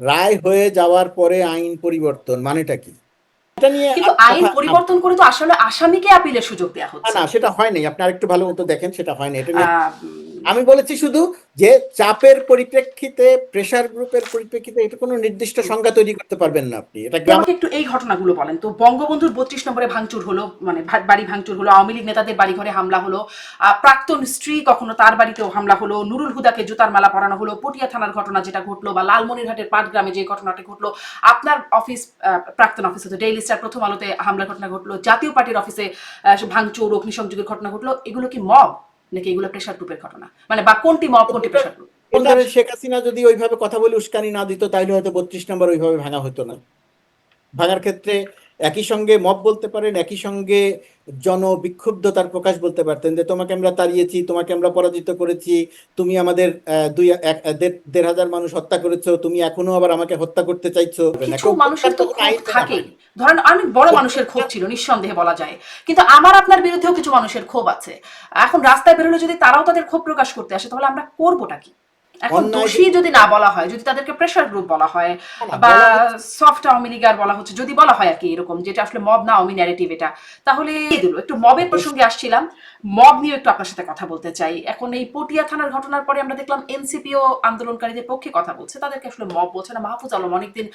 রায় হয়ে যাওয়ার পরে আইন পরিবর্তন মানেটা কি? এটা নিয়ে কিন্তু আইন পরিবর্তন করে তো আসলে আসামিকে আপিলের সুযোগ দেওয়া না হচ্ছে। না সেটা হয় নাই। আপনি আরেকটু ভালো মতো দেখেন সেটা হয়নি না এটা আমি বলেছি শুধু যে চাপের পরিপ্রেক্ষিতে প্রেসার গ্রুপের পরিপ্রেক্ষিতে এটা কোনো নির্দিষ্ট সংজ্ঞা তৈরি করতে পারবেন না আপনি। এটা একটু এই ঘটনাগুলো বলেন। তো বঙ্গবন্ধুর বত্রিশ নম্বরে ভাঙচুর হলো মানে বাড়ি ভাঙচুর হলো, আওয়ামী লীগ নেতাদের বাড়ি ঘরে হামলা হলো প্রাক্তন স্ত্রী কখনো তার বাড়িতেও হামলা হলো, নুরুল হুদাকে জুতার মালা পরানো হলো, পটিয়া থানার ঘটনা যেটা ঘটলো বা লালমনিরহাটের পাটগ্রামে যে ঘটনাটা ঘটলো, আপনার অফিস প্রাক্তন অফিস হতো ডেইলি স্টার প্রথম আলোতে হামলার ঘটনা ঘটলো, জাতীয় পার্টির অফিসে ভাঙচুর, অগ্নিসংযোগের ঘটনা ঘটলো, এগুলো কি মব নাকি এগুলো প্রেশার গ্রুপের ঘটনা? মানে বা কোনটি মব কোনটি প্রেশার গ্রুপ শেখ হাসিনা যদি ওইভাবে কথা বলে উস্কানি না দিত তাহলে হয়তো বত্রিশ নম্বর ওইভাবে ভাঙা হতো না। ভাঙার ক্ষেত্রে একই সঙ্গে মব বলতে পারেন একই সঙ্গে জনবিক্ষুব্ধতার প্রকাশ বলতে পারতেন যে তোমাকে আমরা তাড়িয়েছি তোমাকে আমরা পরাজিত করেছি তুমি আমাদের দুই এক দেড় হাজার মানুষ হত্যা করেছ তুমি এখনও আবার আমাকে হত্যা করতে চাইছো। কিছু মানুষের তো ক্ষোভ থাকে ধরেন অনেক বড় মানুষের ক্ষোভ ছিল নিঃসন্দেহে বলা যায়। কিন্তু আমার আপনার বিরুদ্ধেও কিছু মানুষের ক্ষোভ আছে। এখন রাস্তায় বেরোলে যদি তারাও তাদের ক্ষোভ প্রকাশ করতে আসে তাহলে আমরা করবোটা কি? এখন দোষী যদি না বলা হয় যদি তাদেরকে প্রেশার গ্রুপ বলা হয় বা সফট আওয়ামী লীগার বলা হচ্ছে যদি বলা হয় আর কি এরকম যেটা আসলে মব না আওয়ামী ন্যারেটিভ এটা তাহলে দিল? একটু মবের প্রসঙ্গে আসছিলাম। মব নিয়ে একটু আপনার সাথে কথা বলতে চাই। এখন এই পটিয়া থানার ঘটনার পরে আমরা দেখলাম এনসিপিও আন্দোলনকারীদের পক্ষে কথা বলছে। তাদেরকে আসলে মব বলছে না। মাহফুজ আলম অনেকদিন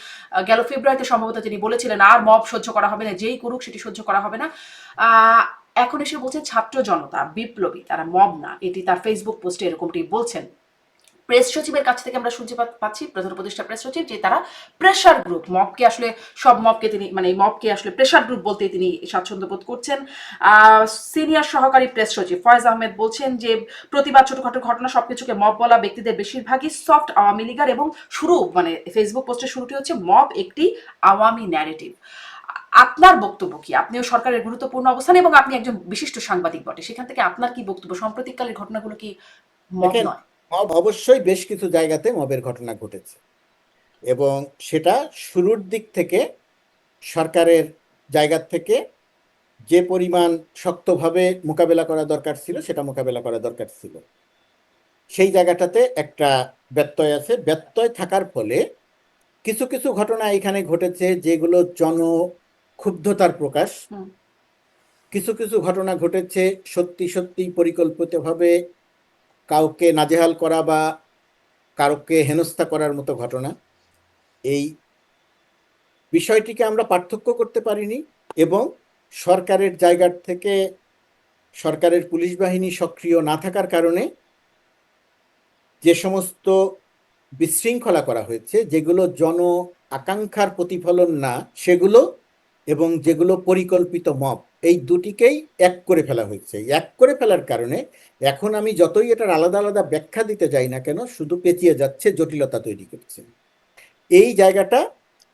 গেল ফেব্রুয়ারিতে সম্ভবত তিনি বলেছিলেন আর মব সহ্য করা হবে না যেই করুক সেটি সহ্য করা হবে না। আহ, এখন এসে বলছে ছাত্র জনতা বিপ্লবী তারা মব না। এটি তার ফেসবুক পোস্টে এরকমটি বলছেন। প্রেস সচিবের কাছ থেকে আমরা শুনতে পাচ্ছি প্রধান উপদেষ্টা প্রেস সচিব যে তারা প্রেশার গ্রুপ মবকে আসলে সব মবকে তিনি মানে মবকে আসলে প্রেশার গ্রুপ বলতে তিনি স্বাচ্ছন্দ্য বোধ করছেন। সিনিয়র সহকারী প্রেস সচিব ফয়েজ আহমেদ বলছেন যে প্রতিবাদ ছোটখাটো ঘটনা সবকিছুকে মব বলা ব্যক্তিদের বেশিরভাগই সফট আওয়ামী লীগার এবং শুরু মানে ফেসবুক পোস্টের শুরুটি হচ্ছে মব একটি আওয়ামী ন্যারেটিভ আপনার বক্তব্য কি? আপনিও সরকারের গুরুত্বপূর্ণ অবস্থান এবং আপনি একজন বিশিষ্ট সাংবাদিক বটে। সেখান থেকে আপনার কি বক্তব্য? সাম্প্রতিককালের ঘটনাগুলো কি দেখেন, নয়? মব অবশ্যই বেশ কিছু জায়গাতে মবের ঘটনা ঘটেছে। এবং সেটা শুরুর দিক থেকে সরকারের জায়গা থেকে যে পরিমাণ শক্তভাবে মোকাবেলা করা দরকার ছিল সেটা মোকাবেলা করা দরকার ছিল। সেই জায়গাটাতে একটা ব্যত্যয় আছে। ব্যত্যয় থাকার ফলে কিছু কিছু ঘটনা এখানে ঘটেছে যেগুলো জন ক্ষুব্ধতার প্রকাশ। কিছু কিছু ঘটনা ঘটেছে সত্যি সত্যি পরিকল্পিতভাবে কাউকে নাজেহাল করা বা কারোকে হেনস্থা করার মতো ঘটনা, এই বিষয়টিকে আমরা পার্থক্য করতে পারিনি এবং সরকারের জায়গার থেকে সরকারের পুলিশ বাহিনী সক্রিয় না থাকার কারণে যে সমস্ত বিশৃঙ্খলা করা হয়েছে, যেগুলো জন আকাঙ্ক্ষার প্রতিফলন না, সেগুলো এবং যেগুলো পরিকল্পিত মপ এই দুটিকেই এক করে ফেলা হয়েছে। এক করে ফেলার কারণে এখন আমি যতই এটার আলাদা আলাদা ব্যাখ্যা দিতে যাই না কেন, শুধু পেঁচিয়ে যাচ্ছে, জটিলতা তৈরি করছে। এই জায়গাটা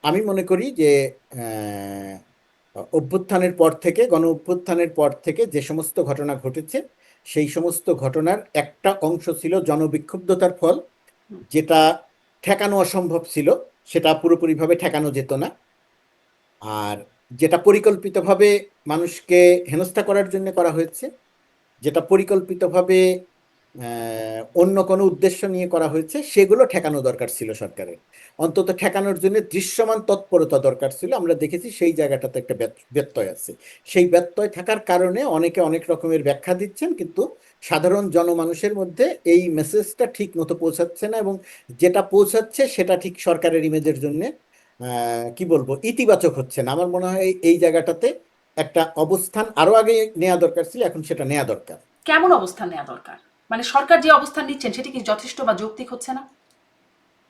আমি মনে করি যে অভ্যুত্থানের পর থেকে, গণ অভ্যুত্থানের পর থেকে যে সমস্ত ঘটনা ঘটেছে, সেই সমস্ত ঘটনার একটা অংশ ছিল জনবিক্ষুব্ধতার ফল, যেটা ঠেকানো অসম্ভব ছিল, সেটা পুরোপুরিভাবে ঠেকানো যেত না। আর যেটা পরিকল্পিতভাবে মানুষকে হেনস্থা করার জন্য করা হয়েছে, যেটা পরিকল্পিতভাবে অন্য কোনো উদ্দেশ্য নিয়ে করা হয়েছে, সেগুলো ঠেকানো দরকার ছিল সরকারের। অন্তত ঠেকানোর জন্য দৃশ্যমান তৎপরতা দরকার ছিল। আমরা দেখেছি সেই জায়গাটাতে একটা ব্যত্যয় আছে। সেই ব্যত্যয় থাকার কারণে অনেকে অনেক রকমের ব্যাখ্যা দিচ্ছেন, কিন্তু সাধারণ জনমানুষের মধ্যে এই মেসেজটা ঠিক মতো পৌঁছাচ্ছে না এবং যেটা পৌঁছাচ্ছে সেটা ঠিক সরকারের ইমেজের জন্য কি বলব ইতিবাচক হচ্ছে না। আমার মনে হয় এই- জায়গাটাতে একটা অবস্থান আরও আগে নেওয়া দরকার ছিল এখন সেটা নেওয়া দরকার। কেমন অবস্থান নেওয়া দরকার? মানে সরকার যে অবস্থান নিচ্ছেন সেটি কি যথেষ্ট বা যৌক্তিক হচ্ছে না?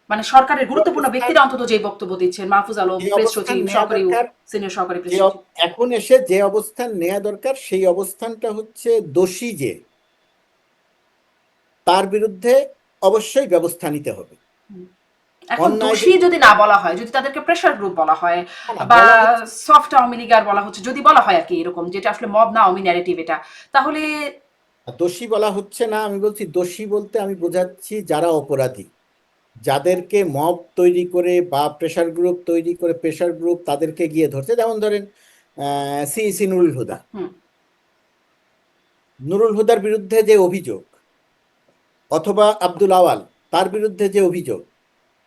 মানে সরকারের গুরুত্বপূর্ণ ব্যক্তিরা অন্তত যে বক্তব্য দিচ্ছেন মাহফুজ আলম প্রেস সচিব সহকারী সিনিয়র সহকারী প্রেস এখন এসে যে অবস্থান নেওয়া দরকার সেই অবস্থানটা হচ্ছে দোষী যে তার বিরুদ্ধে অবশ্যই ব্যবস্থা নিতে হবে। এখন দোষী যদি না বলা হয় যদি তাদেরকে প্রেশার গ্রুপ বলা হয় বা সফট আওয়ামী লীগার বলা হচ্ছে যদি বলা হয় আর কি এরকম যেটা আসলে মব না আওয়ামী ন্যারেটিভ এটা তাহলে দোষী বলা হচ্ছে না আমি বলছি দোষী বলতে আমি বোঝাচ্ছি যারা অপরাধী। যাদেরকে মব তৈরি করে বা প্রেশার গ্রুপ তৈরি করে প্রেশার গ্রুপ তাদেরকে গিয়ে ধরছে। যেমন ধরেন সিইসি নুরুল হুদা। নুরুল হুদার বিরুদ্ধে যে অভিযোগ অথবা আব্দুল আওয়াল তার বিরুদ্ধে যে অভিযোগ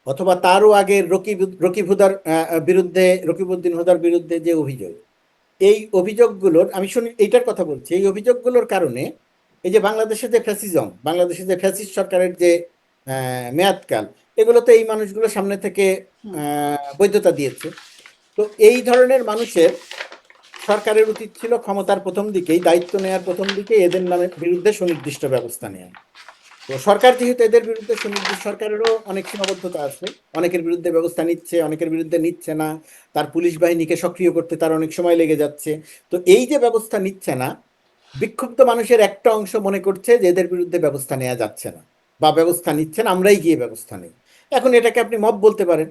অথবা তারও আগে রকিব রকিব হুদার বিরুদ্ধে রকিবউদ্দিন হুদার বিরুদ্ধে যে অভিযোগ এই অভিযোগগুলোর আমি শুনি এইটার কথা বলছি এই অভিযোগগুলোর কারণে এই যে বাংলাদেশে যে ফ্যাসিজম বাংলাদেশে যে ফ্যাসিস্ট সরকারের যে মেয়াদকাল এগুলোতে এই মানুষগুলো সামনে থেকে বৈধতা দিয়েছে। তো এই ধরনের মানুষের সরকারের উচিত ছিল ক্ষমতার প্রথম দিকেই দায়িত্ব নেওয়ার প্রথম দিকে এদের নামে বিরুদ্ধে সুনির্দিষ্ট ব্যবস্থা নেওয়া তো সরকার যেহেতু এদের বিরুদ্ধে সুনির্দিষ্ট সরকারেরও অনেক সীমাবদ্ধতা আছে, অনেকের বিরুদ্ধে ব্যবস্থা নিচ্ছে, অনেকের বিরুদ্ধে নিচ্ছে না, তার পুলিশ বাহিনীকে সক্রিয় করতে তার অনেক সময় লেগে যাচ্ছে। তো এই যে ব্যবস্থা নিচ্ছে না, বিক্ষুব্ধ মানুষের একটা অংশ মনে করছে যে এদের বিরুদ্ধে ব্যবস্থা নেওয়া যাচ্ছে না বা ব্যবস্থা নিচ্ছেন আমরাই গিয়ে ব্যবস্থা নেই। এখন এটাকে আপনি মব বলতে পারেন,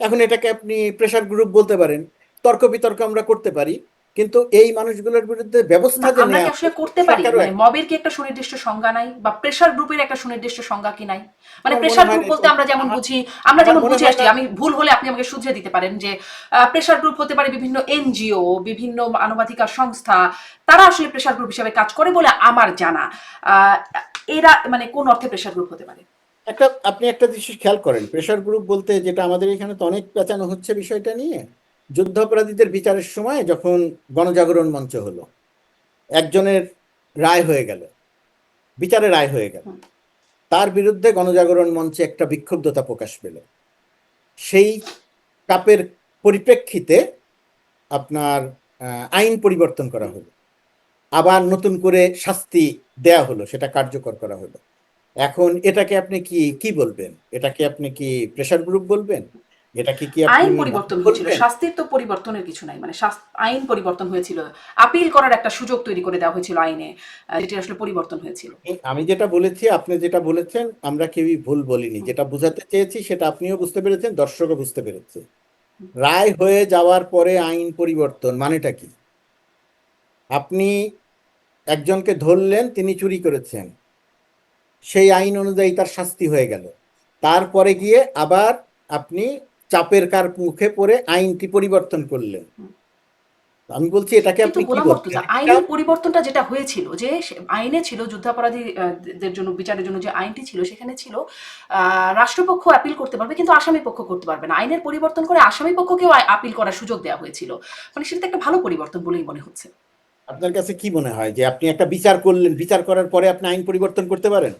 এখন এটাকে আপনি প্রেশার গ্রুপ বলতে পারেন, তর্ক বিতর্ক আমরা করতে পারি কিন্তু এই মানুষগুলোর বিরুদ্ধে ব্যবস্থা যে আমরা কি আসলে করতে পারি? মানে মবের কি একটা সুনির্দিষ্ট সংজ্ঞা নাই? বা প্রেসার গ্রুপের একটা সুনির্দিষ্ট সংজ্ঞা কি নাই? মানে প্রেসার গ্রুপ বলতে আমরা যেমন বুঝি আমরা যেমন মনে বুঝে আসছি আমি ভুল হলে আপনি আমাকে শুধরে দিতে পারেন যে প্রেসার গ্রুপ হতে পারে বিভিন্ন এনজিও বিভিন্ন মানবাধিকার সংস্থা তারা আসলে প্রেসার গ্রুপ হিসেবে কাজ করে বলে আমার জানা। আহ, এরা মানে কোন অর্থে প্রেসার গ্রুপ হতে পারে? একটা আপনি একটা জিনিস খেয়াল করেন প্রেশার গ্রুপ বলতে যেটা আমাদের এখানে তো অনেক পেঁচানো হচ্ছে বিষয়টা নিয়ে। যুদ্ধাপরাধীদের বিচারের সময় যখন গণজাগরণ মঞ্চ হলো একজনের রায় হয়ে গেল বিচারে রায় হয়ে গেল। তার বিরুদ্ধে গণজাগরণ মঞ্চে একটা বিক্ষুব্ধতা প্রকাশ পেল। সেই চাপের পরিপ্রেক্ষিতে আপনার আইন পরিবর্তন করা হলো। আবার নতুন করে শাস্তি দেয়া হলো সেটা কার্যকর করা হলো। এখন এটাকে আপনি কি কি বলবেন? এটাকে আপনি কি প্রেশার গ্রুপ বলবেন? এটাকে কি আইন পরিবর্তন হয়েছিল শাস্তির তো পরিবর্তনের কিছু নাই মানে আইন পরিবর্তন হয়েছিল আপিল করার একটা সুযোগ তৈরি করে দেওয়া হয়েছিল আইনে যেটি আসলে পরিবর্তন হয়েছিল। আমি যেটা বলেছি আপনি যেটা বলেছেন আমরা কেউই ভুল বলিনি। যেটা বোঝাতে চেয়েছি সেটা আপনিও বুঝতে পেরেছেন দর্শকও বুঝতে পেরেছে। রায় হয়ে যাওয়ার পরে আইন পরিবর্তন মানেটা কি? আপনি একজনকে ধরলেন তিনি চুরি করেছেন। সেই আইন অনুযায়ী তার শাস্তি হয়ে গেল। তারপরে গিয়ে আবার আপনি চাপের কার মুখে পড়ে আইনটি পরিবর্তন করলেন। আমি বলছি এটাকে আপনি কি বলছেন আইনের পরিবর্তনটা যেটা হয়েছিল যে আইনে ছিল যুদ্ধাপরাধীদের জন্য বিচারের জন্য যে আইনটি ছিল সেখানে ছিল রাষ্ট্রপক্ষ আপিল করতে পারবে কিন্তু আসামি পক্ষ করতে পারবে না। আইনের পরিবর্তন করে আসামি পক্ষকেও আপিল করার সুযোগ দেওয়া হয়েছিল। মানে সেটা একটা ভালো পরিবর্তন বলেই মনে হচ্ছে। আপনার কাছে কি মনে হয় যে আপনি একটা বিচার করলেন বিচার করার পরে আপনি আইন পরিবর্তন করতে পারেন?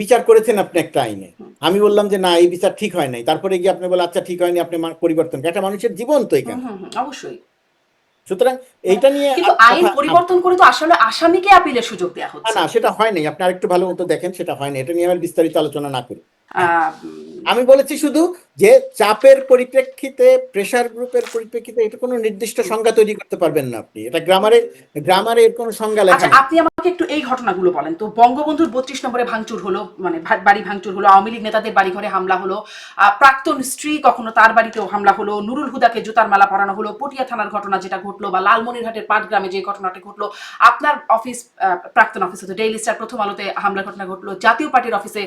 বিচার করেছেন আপনি একটা আইনে। আমি বললাম যে না এই বিচার ঠিক হয় নাই। তারপরে গিয়ে আপনি বলে আচ্ছা ঠিক হয়নি আপনি পরিবর্তন। একটা মানুষের জীবন তো এখানে। অবশ্যই। সুতরাং এইটা নিয়ে কিন্তু আইন পরিবর্তন করে তো আসলে আসামিকে আপিলের সুযোগ দেওয়া হচ্ছে না সেটা হয় নাই। আপনি আরেকটু ভালো মতো দেখেন সেটা হয় না এটা নিয়ে আমি বিস্তারিত আলোচনা না করি। আমি বলেছি শুধু যে চাপের পরিপ্রেক্ষিতে প্রেসার গ্রুপের পরিপ্রেক্ষিতে এটা কোনো নির্দিষ্ট সংজ্ঞা তৈরি করতে পারবেন না আপনি। এটা গ্রামারে গ্রামারে এর কোনো সংজ্ঞা লেখা আচ্ছা আপনি আমাকে একটু এই ঘটনাগুলো বলেন। তো বঙ্গবন্ধুর বত্রিশ নম্বরে ভাঙচুর হলো মানে বাড়ি ভাঙচুর হলো আওয়ামী লীগ নেতাদের বাড়ি ঘরে হামলা হলো প্রাক্তন স্ত্রী কখনো তার বাড়িতেও হামলা হলো নুরুল হুদাকে জুতার মালা পরানো হলো পটিয়া থানার ঘটনা যেটা ঘটলো বা লালমনিরহাটের পাটগ্রামে যে ঘটনাটা ঘটলো আপনার অফিস প্রাক্তন অফিস হতো ডেইলি স্টার প্রথম আলোতে হামলার ঘটনা ঘটলো জাতীয় পার্টির অফিসে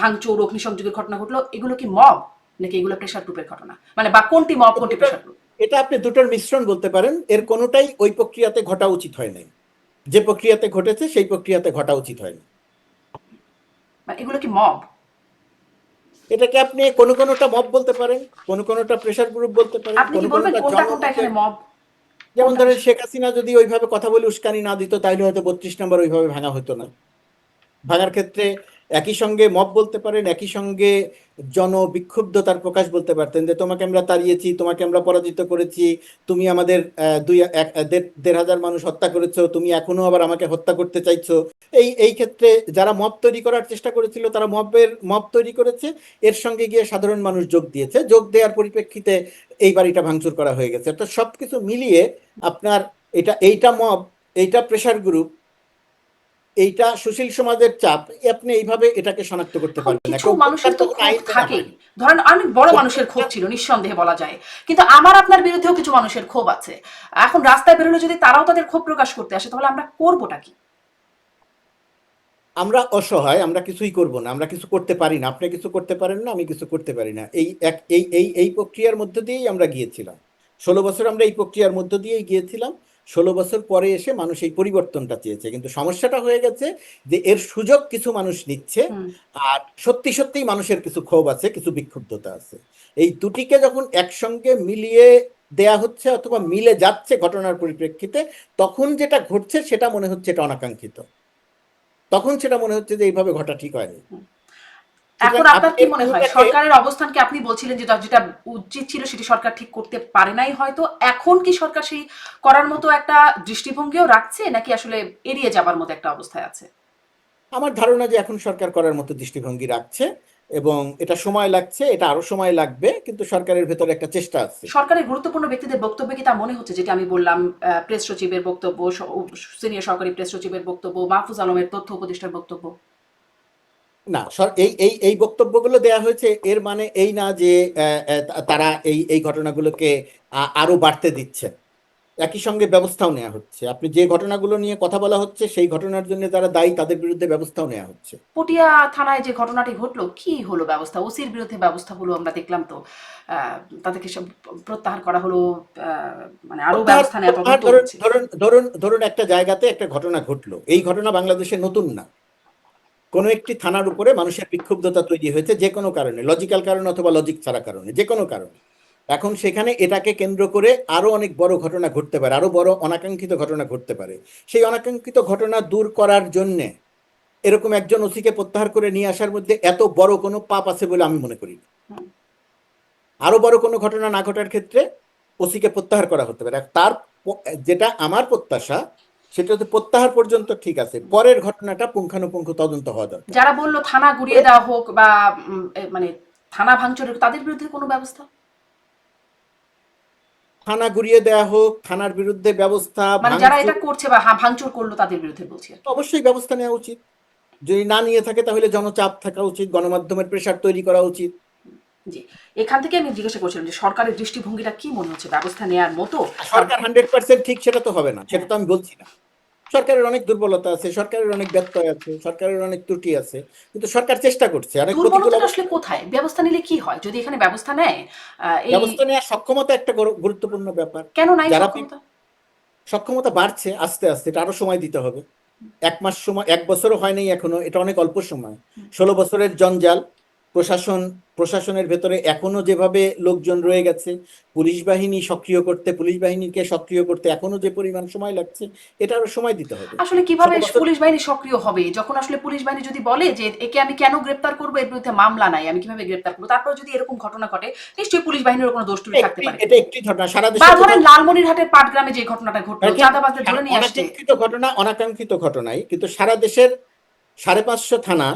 ভাঙচুর অগ্নিসংযোগের ঘটনা ঘটলো এগুলো কি মব নাকি এগুলো প্রেশার গ্রুপের ঘটনা? মানে বা কোনটি মব কোনটি প্রেশার গ্রুপ এটা আপনি দুটোর মিশ্রণ বলতে পারেন। এর কোনোটাই ওই প্রক্রিয়াতে ঘটা উচিত হয় নাই। যে প্রক্রিয়াতে ঘটেছে সেই প্রক্রিয়াতে ঘটা উচিত হয়নি। মানে এগুলো কি মব এটাকে আপনি কোন কোনটা মব বলতে পারেন কোনো কোনোটা প্রেশার গ্রুপ বলতে পারেন আপনি কি কোনো বলবেন কোনোটা কোনটা কোনটা এখানে মব যেমন ধরেন শেখ হাসিনা যদি ওইভাবে কথা বলে উস্কানি না দিত তাহলে হয়তো বত্রিশ নম্বর ওইভাবে ভাঙা হতো না। ভাঙার ক্ষেত্রে একই সঙ্গে মব বলতে পারেন, একই সঙ্গে জন বিক্ষুব্ধতার প্রকাশ বলতে পারতেন যে, তোমাকে আমরা তাড়িয়েছি, তোমাকে আমরা পরাজিত করেছি, তুমি আমাদের দুই, এক দেড় হাজার মানুষ হত্যা করেছ, তুমি এখনও আবার আমাকে হত্যা করতে চাইছো। এই এই ক্ষেত্রে যারা মব তৈরি করার চেষ্টা করেছিল, তারা মবের, মব তৈরি করেছে, এর সঙ্গে গিয়ে সাধারণ মানুষ যোগ দিয়েছে। যোগ দেওয়ার পরিপ্রেক্ষিতে এই বাড়িটা ভাঙচুর করা হয়ে গেছে। তো সবকিছু মিলিয়ে আপনার এটা, এইটা মব, এইটা প্রেশার গ্রুপ এইটা সুশীল সমাজের চাপ আপনি এইভাবে এটাকে শনাক্ত করতে পারবেন কিছু মানুষের তো ক্ষোভ মেনে ধরেন অনেক বড় মানুষের ক্ষোভ ছিল নিঃসন্দেহে বলা যায়। কিন্তু আমার আপনার বিরুদ্ধেও কিছু মানুষের ক্ষোভ আছে। এখন রাস্তায় বেরোলে যদি তারাও তাদের ক্ষোভ প্রকাশ করতে আসে তাহলে আমরা করবোটা কি? আমরা অসহায় আমরা কিছুই করব না। আমরা কিছু করতে পারি না। আপনি কিছু করতে পারেন না আমি কিছু করতে পারি না। এই এক এই এই এই প্রক্রিয়ার মধ্য দিয়েই আমরা গিয়েছিলাম। ষোলো বছর আমরা এই প্রক্রিয়ার মধ্য দিয়েই গিয়েছিলাম। ষোলো বছর পরে এসে মানুষ এই পরিবর্তনটা চেয়েছে। কিন্তু সমস্যাটা হয়ে গেছে যে এর সুযোগ কিছু মানুষ নিচ্ছে আর সত্যি সত্যিই মানুষের কিছু ক্ষোভ আছে কিছু বিক্ষুব্ধতা আছে। এই দুটিকে যখন একসঙ্গে মিলিয়ে দেয়া হচ্ছে অথবা মিলে যাচ্ছে ঘটনার পরিপ্রেক্ষিতে তখন যেটা ঘটছে সেটা মনে হচ্ছে এটা অনাকাঙ্ক্ষিত। তখন সেটা মনে হচ্ছে যে এইভাবে ঘটা ঠিক হয়নি। এখন আপনার কি মনে হয়? সরকারের অবস্থানকে আপনি বলছিলেন যে যেটা উচিত ছিল সেটি সরকার ঠিক করতে পারে নাই হয়তো। এখন কি সরকার সেই করার মতো একটা দৃষ্টিভঙ্গিও রাখছে নাকি আসলে এড়িয়ে যাবার মতো একটা অবস্থায় আছে? আমার ধারণা যে এখন সরকার করার মতো দৃষ্টিভঙ্গি রাখছে এবং এটা সময় লাগছে এটা আরও সময় লাগবে কিন্তু সরকারের ভেতরে একটা চেষ্টা আছে। সরকারের গুরুত্বপূর্ণ ব্যক্তিদের বক্তব্য কি তা মনে হচ্ছে? যেটা আমি বললাম প্রেস সচিবের বক্তব্য সিনিয়র সরকারি প্রেস সচিবের বক্তব্য মাহফুজ আলমের তথ্য উপদেষ্টার বক্তব্য। না এই এই এই বক্তব্যগুলো দেয়া হয়েছে এর মানে এই না যে তারা এই এই ঘটনাগুলোকে আরও বাড়তে দিচ্ছে। একই সঙ্গে ব্যবস্থাও নেওয়া হচ্ছে। আপনি যে ঘটনাগুলো নিয়ে কথা বলা হচ্ছে সেই ঘটনার জন্য যারা দায়ী তাদের বিরুদ্ধে ব্যবস্থাও নেওয়া হচ্ছে। পটিয়া থানায় যে ঘটনাটি ঘটলো কি হলো ব্যবস্থা? ওসির বিরুদ্ধে ব্যবস্থা হলো আমরা দেখলাম তো আহ, তাদেরকে সব প্রত্যাহার করা হলো আহ, মানে আরও ব্যবস্থা নেওয়া ধরুন ধরুন ধরুন ধরুন একটা জায়গাতে একটা ঘটনা ঘটলো। এই ঘটনা বাংলাদেশে নতুন না। কোনো একটি থানার উপরে মানুষের বিক্ষুব্ধতা তৈরি হয়েছে যে কোনো কারণে লজিক্যাল কারণে অথবা লজিক ছাড়া কারণে, যে কোনো কারণে এখন সেখানে এটাকে কেন্দ্র করে আরও অনেক বড় ঘটনা ঘটতে পারে, আরও বড় অনাকাঙ্ক্ষিত ঘটনা ঘটতে পারে সেই অনাকাঙ্ক্ষিত ঘটনা দূর করার জন্যে এরকম একজন ওসিকে প্রত্যাহার করে নিয়ে আসার মধ্যে এত বড় কোনো পাপ আছে বলে আমি মনে করি না। হুম। আরও বড় কোনো ঘটনা না ঘটার ক্ষেত্রে ওসিকে প্রত্যাহার করা হতে পারে তার যেটা আমার প্রত্যাশা সেটা হচ্ছে প্রত্যাহার পর্যন্ত ঠিক আছে। পরের ঘটনাটা পুঙ্খানুপুঙ্খ তদন্ত হওয়া দরকার। যারা বলল থানা গুড়িয়ে দেওয়া হোক বা মানে থানা ভাঙচুরের তাদের বিরুদ্ধে কোনো ব্যবস্থা? থানা ঘুরিয়ে দেওয়া হোক থানার বিরুদ্ধে ব্যবস্থা মানে যারা এটা করছে বা ভাঙচুর করল তাদের বিরুদ্ধে বলছি। অবশ্যই ব্যবস্থা নেওয়া উচিত। যদি না নিয়ে থাকে তাহলে জনচাপ থাকা উচিত গণমাধ্যমের প্রেশার তৈরি করা উচিত। জি এখান থেকে আমি জিজ্ঞাসা করছিলাম যে সরকারের দৃষ্টিভঙ্গিটা কি মনে হচ্ছে? ব্যবস্থা মতো সরকার হান্ড্রেড পার্সেন্ট ঠিক সেটা তো হবে না সেটা তো আমি বলছি না। সরকারের অনেক দুর্বলতা আছে সরকারের অনেক ব্যত্যয় আছে সরকারের অনেক ত্রুটি আছে কিন্তু সরকার চেষ্টা করছে। অনেক দুর্বলতা আসলে কোথায়? ব্যবস্থা নিলে কি হয়? যদি এখানে ব্যবস্থা নেয় ব্যবস্থা নেওয়ার সক্ষমতা একটা গুরুত্বপূর্ণ ব্যাপার। কেন নাই সক্ষমতা? সক্ষমতা বাড়ছে আস্তে আস্তে এটা আরও সময় দিতে হবে। এক মাস সময় এক বছরও হয়নি এখনও এটা অনেক অল্প সময়। ষোলো বছরের জঞ্জাল প্রশাসন প্রশাসনের ভেতরে এখনও যেভাবে লোকজন রয়ে গেছে পুলিশ বাহিনী সক্রিয় করতে পুলিশ বাহিনীকে সক্রিয় করতে এখনও যে পরিমাণ সময় লাগছে এটা আরও সময় দিতে হবে। আসলে কীভাবে পুলিশ বাহিনী সক্রিয় হবে? যখন আসলে পুলিশ বাহিনী যদি বলে যে একে আমি কেন গ্রেপ্তার করব? এর বিরুদ্ধে মামলা নাই আমি কীভাবে গ্রেপ্তার করব? তারপর যদি এরকম ঘটনা ঘটে নিশ্চয়ই পুলিশ বাহিনীর কোনো দোষ ত্রুটি থাকতে পারে। এটা একটি ঘটনা সারা দেশে ধরেন লালমনিরহাটের পাটগ্রামে যে ঘটনাটা ঘটলো চাঁদাবাজদের ধরে নিয়ে আসছে। ঘটনা অনাকাঙ্ক্ষিত ঘটনাই কিন্তু সারা দেশের সাড়ে পাঁচশো থানা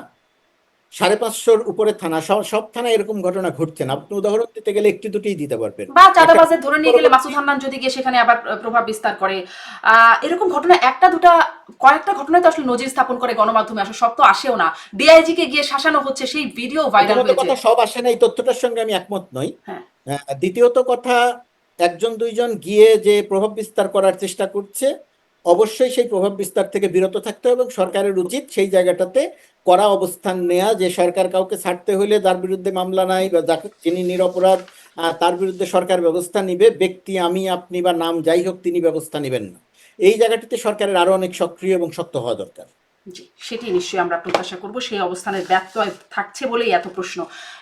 সাড়ে পাঁচশোর উপরে থানা সব থানায় এরকম ঘটনা ঘটছে না। আপনি উদাহরণ দিতে গেলে একটি দুটিই দিতে পারবেন। বা চাঁদাবাজের ধরে নিয়ে গেলে মাসুদ হান্নান যদি গিয়ে সেখানে আবার প্রভাব বিস্তার করে। এরকম ঘটনা একটা দুটা কয়েকটা ঘটনায় তো আসলে নজির স্থাপন করে গণমাধ্যমে আসে সব তো আসেও না। ডিআইজি কে গিয়ে শাসানো হচ্ছে সেই ভিডিও ভাইরাল হয়েছে। কথা সব আসে না এই তথ্যটার সঙ্গে আমি একমত নই। হ্যাঁ। দ্বিতীয়ত কথা একজন দুইজন গিয়ে যে প্রভাব বিস্তার করার চেষ্টা করছে অবশ্যই সেই প্রভাব বিস্তার থেকে বিরত থাকতে হবে এবং সরকারের উচিত সেই জায়গাটাতে কড়া অবস্থান নেয়া যে সরকার কাউকে ছাড়তে হলে যার বিরুদ্ধে মামলা নাই বা যাকে যিনি নিরপরাধ তার বিরুদ্ধে সরকার ব্যবস্থা নিবে, ব্যক্তি, আমি, আপনি বা নাম যাই হোক তিনি ব্যবস্থা নেবেন না। এই জায়গাটিতে সরকারের আরও অনেক সক্রিয় এবং শক্ত হওয়া দরকার। সেটি নিশ্চয়ই আমরা প্রত্যাশা করব। সেই অবস্থানের ব্যত্যয় থাকছে বলেই এত প্রশ্ন।